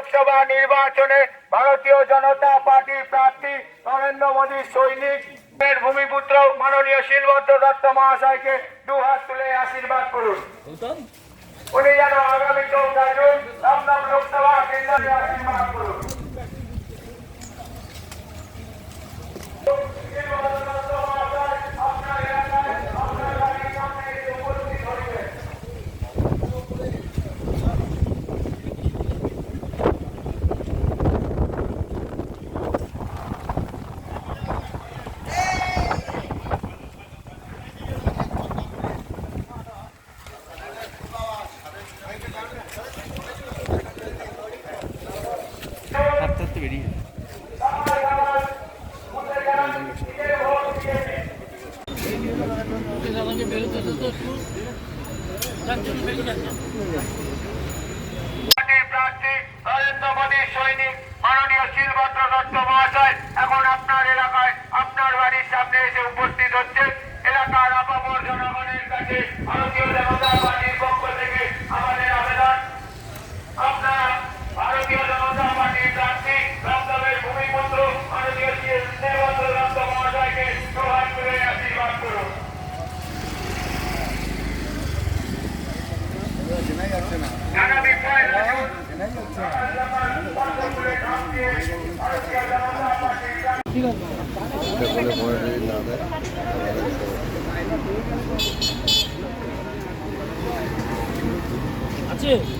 লোকসভা নির্বাচনে ভারতীয় জনতা পার্টির প্রার্থী নরেন্দ্র মোদীর সৈনিক। ভূমিপুত্র মাননীয় শিলভদ্র দত্ত মহাশয়কে দু হাত তুলে আশীর্বাদ করুন। উনি যেন আগামী চৌঠা জুন লোকসভা কেন্দ্রে আশীর্বাদ করুন শিলভদ্র দত্ত মহাশয়, আপনার এলাকায় আপনার বাড়ির সামনে এসে উপস্থিত হয়েছেন। হাঁটতে হাঁটতে বেরিয়ে পার্টির প্রার্থী নরেন্দ্র মোদীর সৈনিক মাননীয় শিলভদ্র দত্ত মহাশয় এখন আপনার এলাকায়, আপনার বাড়ির সামনে এসে উপস্থিত হচ্ছে এলাকার আপামর জনগণের কাছে ভারতীয় জনতা পার্টির পক্ষ থেকে আমাদের আবেদন আপনারা ভারতীয় জনতা পার্টির প্রার্থী দমদমের ভূমিপুত্র মাননীয় শিলভদ্র দত্ত মহাশয়কে প্রহার করে আশীর্বাদ করুন আগামী পয়লা জুন আছে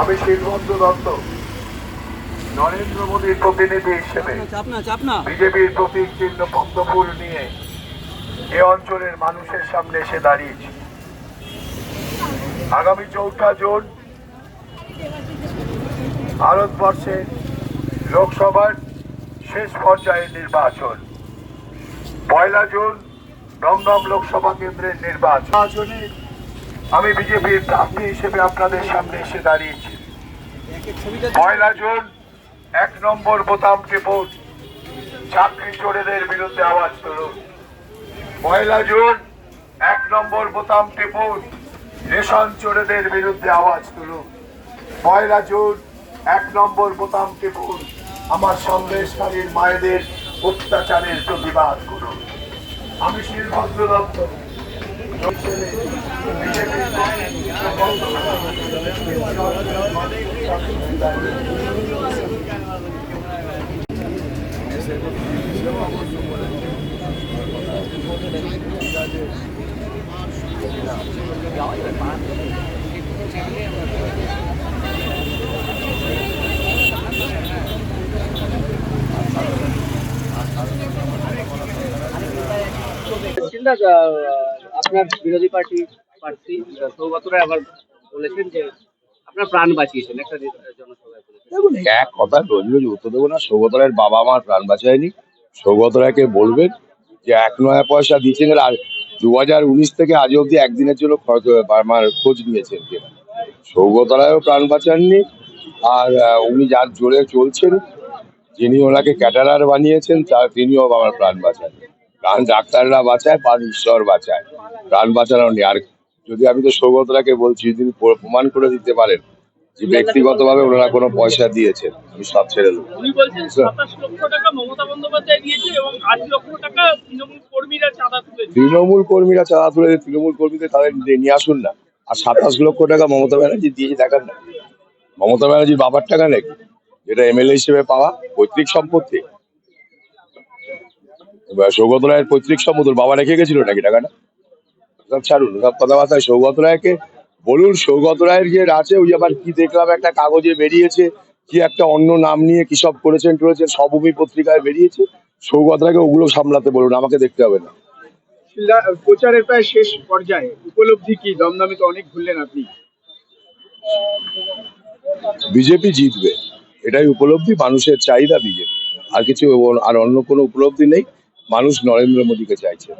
আমি শিলভদ্র দত্ত। নরেন্দ্র মোদীর প্রতিনিধি হিসেবে বিজেপির প্রতীক চিহ্ন পদ্মফুল নিয়ে এ অঞ্চলের মানুষের সামনে এসে দাঁড়িয়েছি। আগামী চৌঠা জুন ভারতবর্ষে লোকসভার শেষ পর্যায়ের নির্বাচন। পয়লা জুন দমদম লোকসভা কেন্দ্রের নির্বাচন আমি বিজেপির প্রার্থী হিসেবে আপনাদের সামনে এসে দাঁড়িয়েছি। পয়লা জুন এক নম্বর বোতাম টিপুন, চাকরি চোরেদের বিরুদ্ধে আওয়াজ তুলুন। পয়লা জুন এক নম্বর বোতাম টিপুন, রেশন চোরেদের বিরুদ্ধে আওয়াজ তুলুন। পয়লা জুন এক নম্বর বোতাম টিপুন আমার সন্দেশকারীর মায়েদের অত্যাচারের প্রতিবাদ করুন। আমি শিলভদ্র দত্ত চিন্তা আপনার বিরোধী পার্টি প্রার্থী সৌগত রায় আবার বলেছেন যে আপনার প্রাণ বাঁচিয়েছেন একটা জনসভায় দেখুন এক কথা রোজ রোজ উত্তর দেবো না সৌগত রায়ের বাবা আমার প্রাণ বাঁচায়নি। সৌগত রায়কে বলবেন যে এক নয়া পয়সা দিয়েছেন আর দু হাজার উনিশ থেকে আজ অব্দি একদিনের জন্য খরচ আমার খোঁজ নিয়েছেন কিনা সৌগত রায়ও প্রাণ বাঁচাননি আর উনি যার জোরে চলছেন যিনি ওনাকে ক্যাটারার বানিয়েছেন তার তিনিও আমার প্রাণ বাঁচান প্রাণ ডাক্তাররা বাঁচায় প্রাণ ঈশ্বর বাঁচায়। প্রাণ বাঁচানো নেই। আর যদি আমি তো সৌগত রায়কে বলছি যদি প্রমাণ করে দিতে পারেন যে ব্যক্তিগতভাবে ওনারা কোনো পয়সা দিয়েছেন। আমি সব ছেড়ে দেবো। উনি বলছেন সাতাশ লক্ষ টাকা মমতা বন্দ্যোপাধ্যায় দিয়েছে এবং আট লক্ষ টাকা তৃণমূল কর্মীরা চাঁদা তুলেছে। তৃণমূল কর্মীরা চাঁদা তুলে তৃণমূল কর্মীদের তাদের নিয়ে- আসুন না। আর সাতাশ লক্ষ টাকা মমতা ব্যানার্জি দিয়েছে দেখান না। মমতা ব্যানার্জির বাবার টাকা নাকি যেটা এমএলএ হিসেবে পাওয়া পৈতৃক সম্পত্তি। সৌগত রায়ের পৈতৃক ওর বাবা রেখে গেছিল নাকি টাকাটা? সব ছাড়ুন সব কথাবার্তায় সৌগত রায়কে বলুন সৌগত রায়ের যে আছে ওই আবার কি দেখলাম একটা কাগজে বেরিয়েছে কি একটা অন্য নাম নিয়ে কি সব করেছেন টরেছেন সবভূমি পত্রিকায় বেরিয়েছে সৌগত রায়কে ওগুলো সামলাতে বলুন আমাকে দেখতে হবে না। প্রচারের প্রায় শেষ পর্যায়ে উপলব্ধি কি? দমদমে তো অনেক ঘুরলেন আপনি। বিজেপি জিতবে এটাই উপলব্ধি মানুষের চাহিদা বিজেপি আর কিছু আর অন্য কোনো উপলব্ধি নেই। মানুষ নরেন্দ্র মোদীকে চাইছে।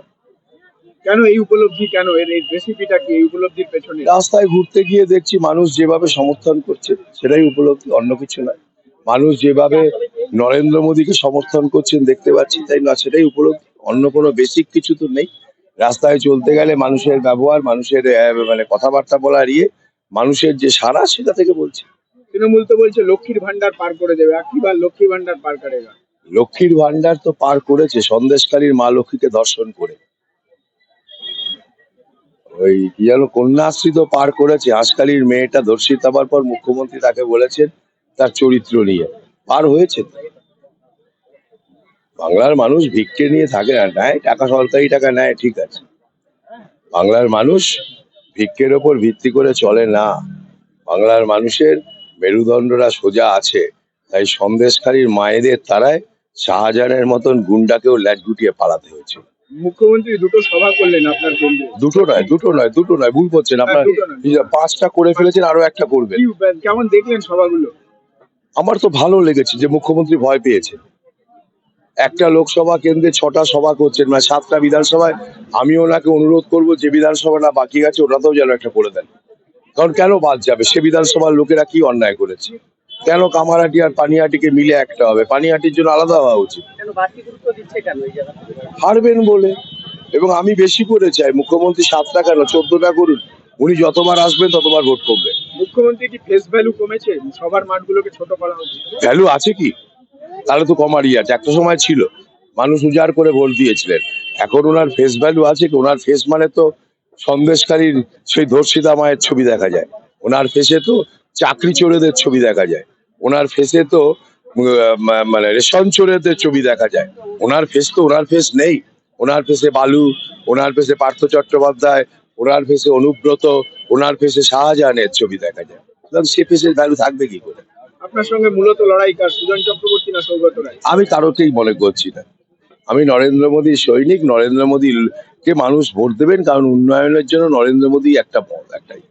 কেন এই উপলব্ধি কেন এর এই রেসিপিটা কি এই উপলব্ধির পেছনে? রাস্তায় ঘুরতে গিয়ে দেখছি মানুষ যেভাবে সমর্থন করছে সেটাই উপলব্ধি অন্য কিছু নয়। মানুষ যেভাবে নরেন্দ্র মোদীকে সমর্থন করছেন দেখতে পাচ্ছি তাই না সেটাই উপলব্ধি। অন্য কোনো বেসিক কিছু তো নেই। রাস্তায় চলতে গেলে মানুষের ব্যবহার মানুষের মানে কথাবার্তা বলার ইয়ে মানুষের যে সারা সেটা থেকে বলছে। তৃণমূল তো বলছে লক্ষ্মীর ভান্ডার পার করে দেবে। একবার লক্ষ্মীর ভান্ডার পার করেগা? লক্ষ্মীর ভান্ডার তো পার করেছে সন্দেশকারীর মা লক্ষ্মীকে দর্শন করে। ওই কি যেন কন্যাশ্রী তো পার করেছে হাঁসকালির মেয়েটা ধর্ষিত হবার পর মুখ্যমন্ত্রী তাকে বলেছেন তার চরিত্র নিয়ে। পার হয়েছে বাংলার মানুষ ভিক্ষে নিয়ে থাকে না, নেয় টাকা, সরকারি টাকা নেয়, ঠিক আছে। বাংলার মানুষ ভিক্ষের ওপর ভিত্তি করে চলে না। বাংলার মানুষের মেরুদণ্ডরা সোজা আছে, তাই সন্দেশকারীর মায়েদের তারায় শাহজাহানের মতন গুন্ডাকেও ল্যাট গুটিয়ে পালাতে হয়েছে। মুখ্যমন্ত্রী দুটো সভা করলেন আপনার কেন্দ্রে। দুটো নয় দুটো নয় দুটো নয় ভুল করছেন আপনার হ্যাঁ, যে পাঁচটা করে ফেলেছেন আরও একটা করবেন। কেমন দেখলেন সভাগুলো? আমার তো ভালো লেগেছে যে মুখ্যমন্ত্রী ভয় পেয়েছে। একটা লোকসভা কেন্দ্রে ছটা সভা করছেন মানে সাতটা বিধানসভায়। আমি ওনাকে অনুরোধ করব যে বিধানসভা না বাকি আছে ওনাতেও যেন একটা করে দেন। কারণ কেন বাদ যাবে? সে বিধানসভার লোকেরা কি অন্যায় করেছে? কেন কামারহাটি আর পানিহাটিকে মিলে একটা হবে? পানিহাটির জন্য আলাদা হওয়া উচিত? হারবেন বলে। এবং আমি বেশি করে চাই মুখ্যমন্ত্রী সাতটা কেন চোদ্দটা করুন। উনি যতবার আসবেন ততবার ভোট করবেন মুখ্যমন্ত্রী কি ফেস ভ্যালু কমেছে? সবার মাঠগুলোকে ছোট করা হচ্ছে ভ্যালু আছে কি? তাহলে তো কমারই আছে। একটা সময় ছিল। মানুষ উজাড় করে ভোট দিয়েছিলেন। এখন ওনার ফেস ভ্যালু আছে কি? ওনার ফেস মানে তো সন্দেশকারীর সেই ধর্ষিতা মায়ের ছবি দেখা যায়। ওনার ফেসে তো চাকরি চোরেদের ছবি দেখা যায়। ওনার ফেসে তো মানে রেশন চোরেদের ছবি দেখা যায়। ওনার ফেস তো ওনার ফেস নেই। ওনার ফেসে বালু ওনার ফেসে পার্থ চট্টোপাধ্যায় ওনার ফেসে অনুব্রত ওনার ফেসে শাহজাহানের ছবি দেখা যায়। সুতরাং সে ফেসের ভ্যালু থাকবে কি করে? আপনার সঙ্গে মূলত লড়াই কার সুজন চক্রবর্তী না সৌগত রায়? আমি কারোকেই মনে করছি না। আমি নরেন্দ্র মোদীর সৈনিক নরেন্দ্র মোদীকে মানুষ ভোট দেবেন কারণ উন্নয়নের জন্য নরেন্দ্র মোদী একটা পথ একটাই।